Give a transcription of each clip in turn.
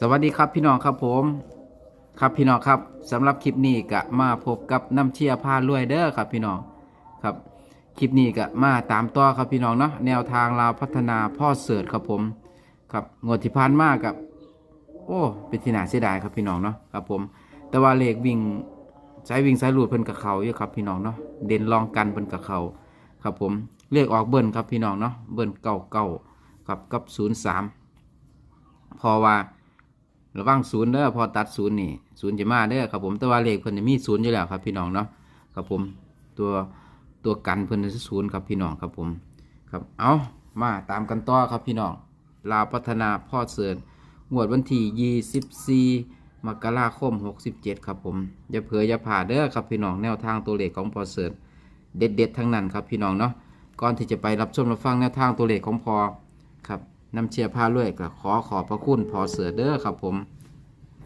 สวัสดีครับพี่น้องครับผม ครับพี่น้องครับสำหรับคลิปนี้ก็มาพบกับน้ำเชียร์พารวยเด้อครับพี่น้องครับคลิปนี้ก็มาตามต่อครับพี่น้องเนาะแนวทางลาวพัฒนาพ่อเสิร์ชครับผม ครับงวดที่ผ่านมากับ โอ้เป็นที่น่าเสียดายครับพี่น้องเนาะครับผม แต่ว่าเลขวิ่งสายวิ่งสายหลุดเพิ่นกับเขาอยู่ครับพี่น้องเนาะเด่นรองกันเพิ่นกับเขาครับผมเลขออกเบิ้ลครับพี่น้องเนาะเบิ้ลเก้าเก้ากับกับศูนย์สามพอว่า ระวังศูนย์เด้อพอตัดศูนย์นี่ศูนย์จะมาเด้อครับผมแต่ว่าเลขเพิ่นจะมีศูนย์อยู่แล้วครับพี่น้องเนาะครับผมตัวตัวกันเพิ่นจะศูนย์ครับพี่น้องครับผมครับเอามาตามกันต่อครับพี่น้องลาวพัฒนาพ่อเสือนงวดวันที่24มกราคม 67 ครับผมอย่าเผลอย่าผ่าเด้อครับพี่น้องแนวทางตัวเลขของพ่อเสือนเด็ดๆทั้งนั้นครับพี่น้องเนาะก่อนที่จะไปรับชมรับฟังแนวทางตัวเลขของพอครับ นำเชียร์พาลุยก็ขอขอบพระคุณพอเสือเด้อครับผม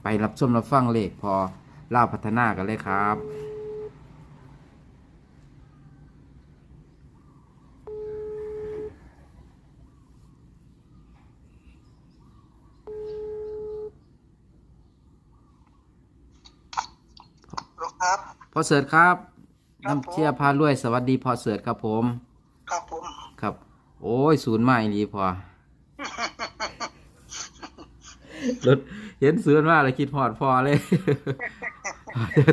ไปรับชมรับฟังเลขพอเล่าพัฒนากันเลยครับครับพอเสือครับครับน้ำเชียร์พารวยสวัสดีพอเสือครับผม ครับผม ครับ โอ้ย ศูนย์มาอีหลีพอ รถเห็นศูนย์มาเลยคิดหอดพอเลย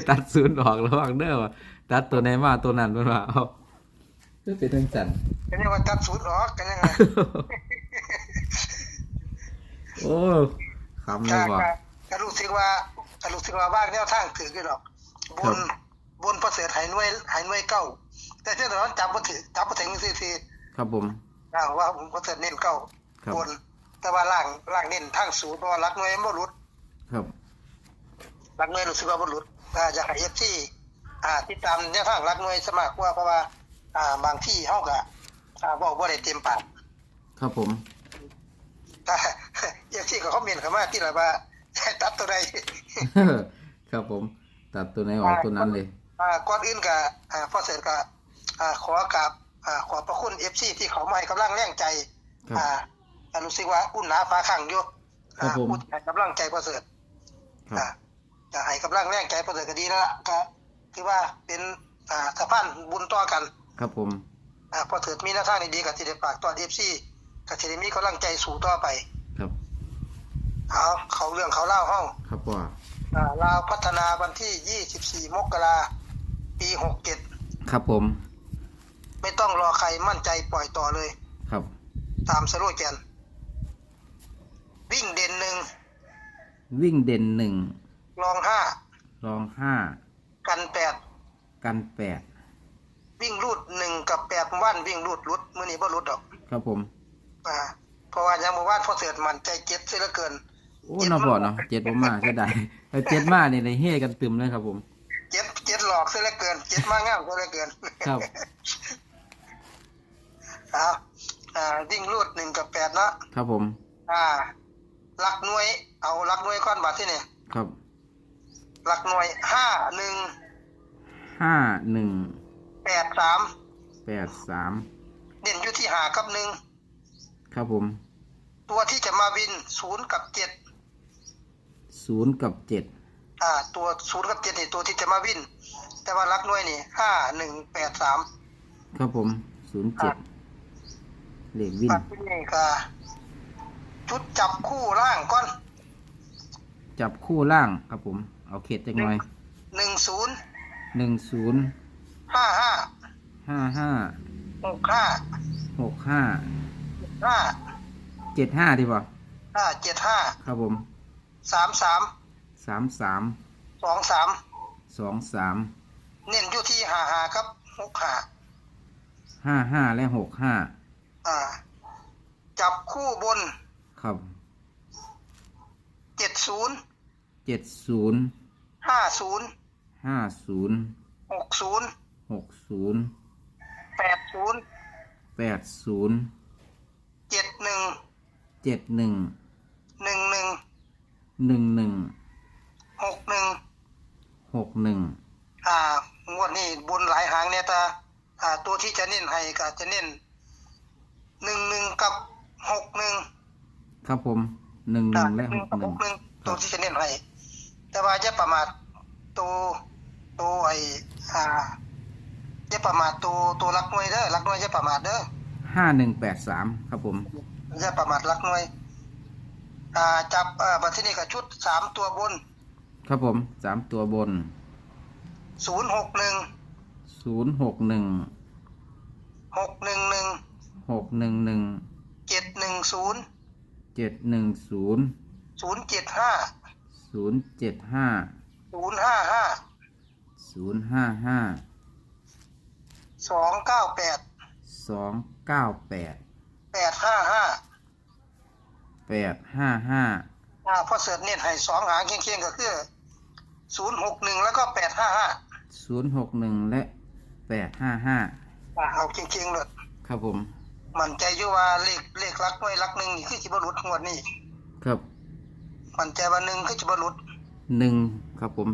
ตัดศูนย์ออกระหว่างเด้อว่ะตัดตัวไหนมาตัวนั้นมันว่าเอาก็เป็นทั้งสันกันยังว่าตัดสูตรออกกันยังไงโอ้คำเลก็ยว่ะก็ก็รู้สึกว่าก็รู้สึกว่าบ้างแนวทางถือกันหรอกบนบนประเสริฐหายหน่วยหายหน่วยเก้าแต่ที่ตอนนั้นจับมาถือจับมาถึงซีซีครับผมอ่าว่าผมประเสริฐเน้นเก้าครับบน แต่ว่าล่างล่างเน้นทางสูตรเพราะว่ารักหน่วยบ่หลุดครับรักหน่วยรู้สึกว่าบ่หลุดอ่าจะให้เอฟซีอ่าติดตามแนวทางรักหน่วยสมัครว่าเพราะว่าอ่าบางที่เฮาก็อ่าบอกบ่ได้เต็มปากครับผมถ้าเอฟซีก็คอมเมนต์เข้ามาที่ละว่าตัดตัวใดครับผม ตัดตัวไหนออกตัวนั้นเลยอ่าก่อนอื่นก็อ่าพ่อเสร็จก็อ่าขอกราบอ่าขอบพระคุณเอฟซีที่เขามาให้กำลังแรงใจครับอ่า อ่ารู้สึกว่าอุ่นหนาฟ้าขังอยู่ครับอ่าผมอุ่นให้กำลังใจพ่อเสริฐครับ อ่าจะให้กำลังแรงใจพ่อเสริฐก็ดีแล้วล่ะก็ถือว่าเป็นอ่าสะพานบุญต่อกันครับผม อ่าพ่อเสริฐมีหน้าทางดีๆกับที่ได้ฝากตอนเอฟซีก็จะได้มีกำลังใจสู่ต่อไปครับ เอาเขาเรื่องเขาเล่าห้อง ครับพ่ออ่าลาวพัฒนาวันที่ 24 มกราปี67ครับผมไม่ต้องรอใครมั่นใจปล่อยต่อเลย ครับ ตามสโลแกน วิ่งเด่นหนึ่งวิ่งเด่นหนึ่งรองห้ารองห้ากันแปดกันแปดวิ่งรูดหนึ่งกับแปดว่านวิ่งรูดรุดมื่อนี้บ่รุดดอกครับผมอ่าเพราะว่ายังบ่ว่านพอเสือมันใจเจ็ดเสียเหลือเกินโอ้น่าบอดเนาะเจ็ดผมมาก็ได้แต่เจ็ดมาเนี่ยในเฮกันตึมเลยครับผมเจ็ดเจ็ดหลอกเสียเหลือเกินเจ็ดมางามเสียเหลือเกินครับอ่าอ่าวิ่งรูดหนึ่งกับแปดเนาะครับผม อ่าห ลักหน่วย เอาหลักหน่วยก้อนบาทที่นี่ครับหลักหน่วยห้าหนึ่งห้าหนึ่งแปดสามแปดสามเด่นอยู่ที่หากับหนึ่งครับผม ตัวที่จะมาวินศูนย์กับเจ็ดศูนย์กับเจ็ดอ่า ตัวศูนย์กับเจ็ดนี่ตัวที่จะมาวิน แต่ว่าหลักหน่วยนี่ห้าหนึ่งแปดสามครับผมศูนย์เจ็ดเลขวิ่งปัดที่นี่ก็ ชุดจับคู่ล่างก่อนจับคู่ล่างครับผม เอาเขตจังหน่อยหนึ่งศูนย์หนึ่งศูนย์ห้าห้าห้าห้าหกห้าหกห้าห้าเจ็ดห้าดีป่ะห้าเจ็ดห้าครับผมสามสามสามสามสองสามสองสามเน้นอยู่ที่หาหาครับหกหาห้าห้าและหกห้าอ่า จับคู่บน ครับเจ็ดศูนย์เจ็ดศูนย์ห้าศูนย์ห้าศูนย์หกศูนย์หกศูนย์แปดศูนย์แปดศูนย์เจ็ดหนึ่งเจ็ดหนึ่งหนึ่งหนึ่งหนึ่งหนึ่งหกหนึ่งหกหนึ่งอ่างวดนี้บนหลายหางเนี่ยตาอ่าตัวที่จะเน้นให้ก็จะเน้นหนึ่งหนึ่งกับหกหนึ่ง ครับผมหนึ่งหนึ่งและหกหนึ่งหนึ่งตัวที่จะเน้นให้แต่ว่าอย่าประมาทตัวตัวไอ้อ่าอย่าประมาทตัวตัวรักหน่วยเด้อรักหน่วยอย่าประมาทเด้อห้าหนึ่งแปดสามครับผมอย่าประมาทรักหน่วยอ่าจับเอ่อบัดทีนี้ก็ชุดสามตัวบน ครับผมสามตัวบนศูนย์หกหนึ่งศูนย์หกหนึ่งหกหนึ่งหนึ่งหกหนึ่งหนึ่งเจ็ดหนึ่งศูนย์ เจ็ดหนึ่งศูนย์ศูนย์เจ็ดห้าศูนย์เจ็ดห้าศูนย์ห้าห้าศูนย์ห้าห้าสองเก้าแปดสองเก้าแปดแปดห้าห้าแปดห้าห้าอ่าพอเสิร์ชเน็ตให้สองหางเคียงๆก็คือศูนย์หกหนึ่งแล้วก็แปดห้าห้าศูนย์หกหนึ่งและแปดห้าห้าอ่าเอาเคียงๆเลยครับผม มันใจอยู่ว่าเลขเลขลักหน่วยลักหนึ่งนี่คือจิบรุษงวดนี้ครับ มันใจว่าหนึ่งคือจิบรุษหนึ่งครับผม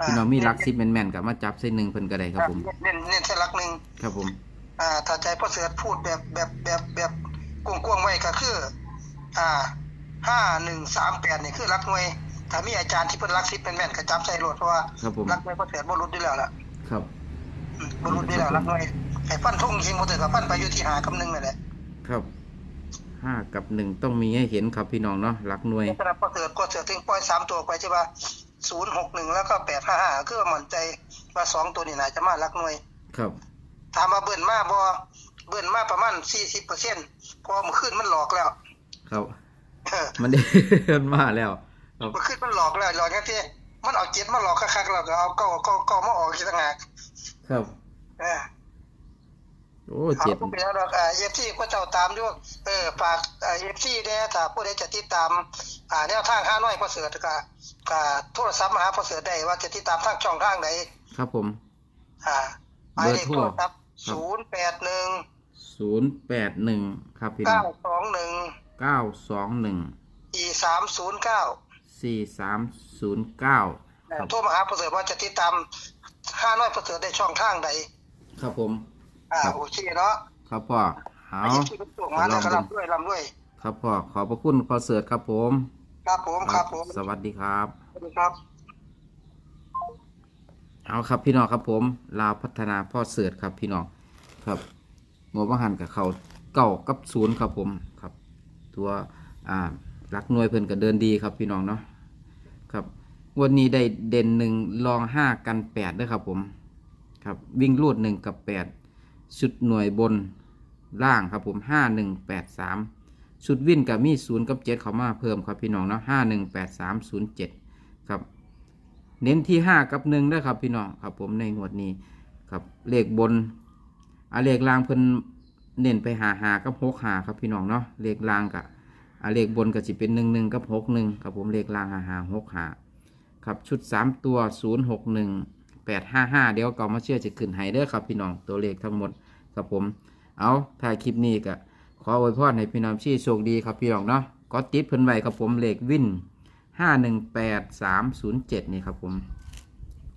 อ่าพี่น้องมีหลักสิบแม่นๆกับมาจับใส่หนึ่งเพิ่นก็ได้ครับผมเน้นเน้นแค่ลักหนึ่งครับผม อ่าถ้าใจพอเสิร์ชพูดแบบแบบแบบแบบกว้างๆไว้ก็คือ อ่าห้าหนึ่งสามแปดนี่คือลักหน่วยถ้ามีอาจารย์ที่เพิ่นลักสิบแม่นๆก็จับใส่รวดเพราะว่าครับผมลักหน่วยพอเสิร์ชบ่รุษอยู่แล้วล่ะครับอืมบ่รุษอยู่แล้วลักหน่วย ไอ้ฟันทุ่งยิงบ่ถึงกับฟันไปอยู่ที่หากับหนึ่งนั่นแหละครับห้ากับหนึ่งต้องมีให้เห็นครับพี่น้องเนาะหลักหน่วยสำหรับพอเสิร์ชก็เสิร์ชถึงปล่อยสามตัวไปใช่ป่ะศูนย์หกหนึ่งแล้วก็แปดห้าห้าคือว่ามั่นใจว่าสองตัวนี่น่าจะมาลักหน่วย ครับถามมาเบิ่นมาบ่เบิ่นมาประมาณสี่สิบเปอร์เซ็นต์พอเมื่อคืนมันหลอกแล้ว ครับเออมันได้มาแล้วครับเมื่อคืนมันหลอกแล้วหลอกแค่ที่มันเอาเจ็ดมาหลอกคักๆแล้วก็เอาเก้าเก้าเก้ามาออกอีกต่างหากครับเออ โอ้เอาเจ็ดผู้เป็นแล้วดอกอ่าเอฟซีก็เจ้าตามอยู่เออฝากเอฟซีเนี่ยถ้าผู้ใดจะติดตาม อ่าแนวทางห้าน้อยพอเสือก็ก็โทรศัพท์มาหาพอเสือได้ว่าจะติดตามทางช่องทางไหนครับผม อ่าหมายเลขโทรศัพท์ศูนย์แปดหนึ่งศูนย์แปดหนึ่งครับพี่น้อเก้างสองหนึ่งเก้าสองหนึ่งสี่สามศูนย์เก้าสี่สามศูนย์เก้าครับโทรมาหาประเสริฐว่าจะติดตามห้าน้อยประเสริฐได้ช่องทางใดครับผม อ่าครับ โอเคเนาะครับพ่อเอาไอ้ที่เป็นตัวมาแล้วก็รับด้วยรับด้วย ครับพ่อขอบพระคุณพอเสิร์ชครับผมครับผมครับผมสวัสดีครับ สวัสดีครับ เอาครับพี่น้องครับผมลาวพัฒนาพ่อเสิร์ชครับพี่น้องครับงบประหันกับเขาเก้ากับศูนย์ครับผมครับ ตัวอ่ารักหน่วยเพิ่นก็เดินดีครับพี่น้องเนาะครับวันนี้ได้เด่นหนึ่งรองห้ากันแปดด้วยครับผมครับวิ่งรูดหนึ่งกับแปด ชุดหน่วยบนล่างครับผมห้าหนึ่งแปดสามชุดวิ่นกับมีศูนย์กับเจ็ดเขามาเพิ่มครับพี่น้องเนาะห้าหนึ่งแปดสามศูนย์เจ็ดครับ เน้นที่ห้ากับหนึ่งด้วยครับพี่น้องครับผมในงวดนี้ครับเลขบนอาเลขล่างเพิ่นเน้นไปหาหากับหกหาครับพี่น้องเนาะเลขล่างกับอาเลขบนก็จะเป็นหนึ่งหนึ่งกับหกหนึ่งครับผมเลขล่างหาหาหกหาครับชุดสามตัวศูนย์หกหนึ่งแปดห้าห้าเดี๋ยวเก่ามาเชื่อจะขึ้นให้เด้อครับพี่น้องตัวเลขทั้งหมด ครับผม เอาถ่ายคลิปนี้ก็ขออวยพรให้พี่น้องชี่โชคดีครับพี่น้องเนาะก็ติดเพิ่นไว้ครับผมเลขวินห้าหนึ่งแปดสามศูนย์เจ็ดนี่ครับผม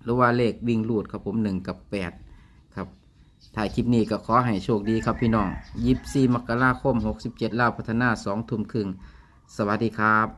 หรือว่าเลขวิ่งลูดครับผมหนึ่งกับแปดครับถ่ายคลิปนี้ก็ขอให้โชคดีครับพี่น้องยิบซีมกราคมหกสิบเจ็ดลาวพัฒนาสองทุ่มครึ่งสวัสดีครับ